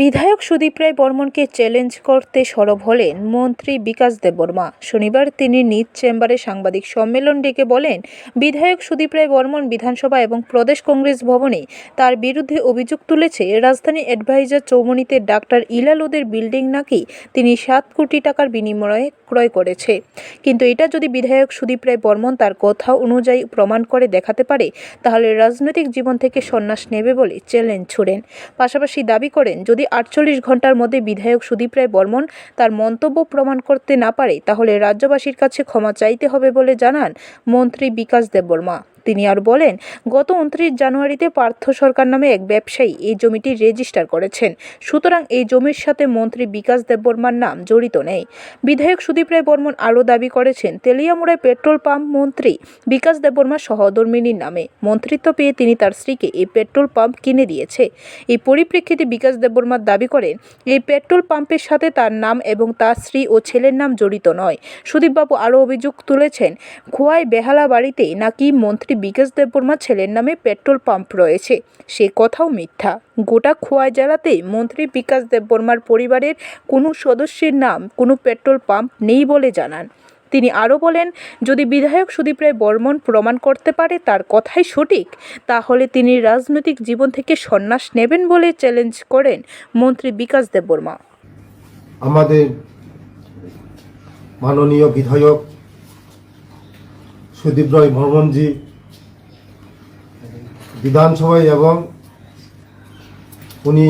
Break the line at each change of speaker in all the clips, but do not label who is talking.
বিধায়ক সুদীপ রায় বর্মনকে চ্যালেঞ্জ করতে সরব হলেন মন্ত্রী বিকাশ দেববর্মা। শনিবার তিনি নিজ চেম্বারে সাংবাদিক সম্মেলন ডেকে বলেন, বিধায়ক সুদীপ রায় বর্মন বিধানসভা এবং প্রদেশ কংগ্রেস ভবনে তার বিরুদ্ধে অভিযোগ তুলেছে, রাজধানী অ্যাডভাইজার চৌমনিতে ডাক্তার ইলালুদের বিল্ডিং নাকি তিনি সাত কোটি টাকার বিনিময়ে ক্রয় করেছে। কিন্তু এটা যদি বিধায়ক সুদীপ রায় বর্মন তার কথা অনুযায়ী প্রমাণ করে দেখাতে পারে, তাহলে রাজনৈতিক জীবন থেকে সন্ন্যাস নেবে বলে চ্যালেঞ্জ ছুড়েন। পাশাপাশি দাবি করেন, যদি আটচল্লিশ ঘণ্টার মধ্যে বিধায়ক সুদীপ রায় বর্মন তার মন্তব্য প্রমাণ করতে না পারে, তাহলে রাজ্যবাসীর কাছে ক্ষমা চাইতে হবে বলে জানান মন্ত্রী বিকাশ দেববর্মা। তিনি আর বলেন, গত উনত্রিশ জানুয়ারিতে পার্থ সরকার নামে এক ব্যবসায়ী এই জমিটি রেজিস্টার করেছেন। সুতরাং এই জমির সাথে মন্ত্রী বিকাশ দেববর্মার নাম জড়িত নেই। বিধায়ক সুদীপ রায় বর্মন আরও দাবি করেছেন, তেলিয়ামুড়ায় পেট্রোল পাম্প মন্ত্রী বিকাশ দেববর্মার সহধর্মিনীর নামে মন্ত্রিত্ব পেয়ে তিনি তার স্ত্রীকে এই পেট্রোল পাম্প কিনে দিয়েছে। এই পরিপ্রেক্ষিতে বিকাশ দেববর্মার দাবি করেন, এই পেট্রোল পাম্পের সাথে তার নাম এবং তার স্ত্রী ও ছেলের নাম জড়িত নয়। সুদীপবাবু আরও অভিযোগ তুলেছেন, খোয়াই বেহালা বাড়িতে নাকি মন্ত্রী বিকাশ দেববর্মা ছেলের নামে পেট্রোল পাম্প রয়েছে। সে কথাও মিথ্যা। গোটা খোয়াই জেলাতেই মন্ত্রী বিকাশ দেববর্মার পরিবারের কোনো সদস্যের নাম কোনো পেট্রোল পাম্প নেই বলে জানান। তিনি আরও বলেন, যদি বিধায়ক সুদীপ রায় বর্মন প্রমাণ করতে পারে তার কথাই সঠিক, তাহলে তিনি রাজনৈতিক জীবন থেকে সন্ন্যাস নেবেন বলে চ্যালেঞ্জ করেন মন্ত্রী বিকাশ দেববর্মা।
আমাদের মাননীয় বিধায়ক সুদীপ রায় বর্মনজি বিধানসভায় এবং উনি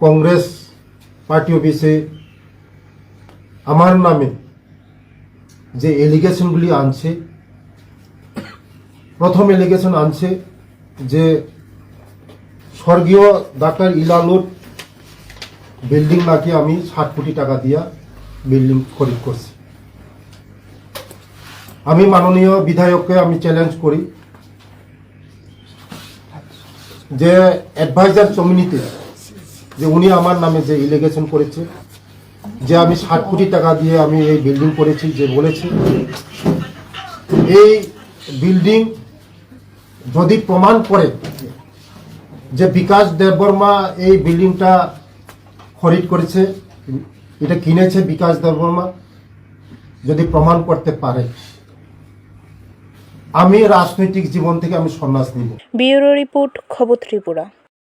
কংগ্রেস পার্টি অফিসে আমার নামে যে এলিগেশনগুলি আনছে, প্রথম এলিগেশন আনছে যে স্বর্গীয় ডাক্তার ইলালুর বিল্ডিং নাকি আমি ষাট কোটি টাকা দিয়া বিল্ডিং খরিদ করছি। আমি মাননীয় বিধায়ককে আমি চ্যালেঞ্জ করি। যে অ্যাডভাইজার কমিউনিতে যে উনি আমার নামে যে ইলিগেশন করেছে, যে আমি ষাট কোটি টাকা দিয়ে আমি এই বিল্ডিং করেছি, যে বলেছে, এই বিল্ডিং যদি প্রমাণ করে যে বিকাশ দেববর্মা এই বিল্ডিংটা খরিদ করেছে, এটা কিনেছে বিকাশ দেববর্মা, যদি প্রমাণ করতে পারে আমি রাজনৈতিক জীবন থেকে আমি সন্ন্যাস নিব।
ব্যুরো রিপোর্ট খবর ত্রিপুরা।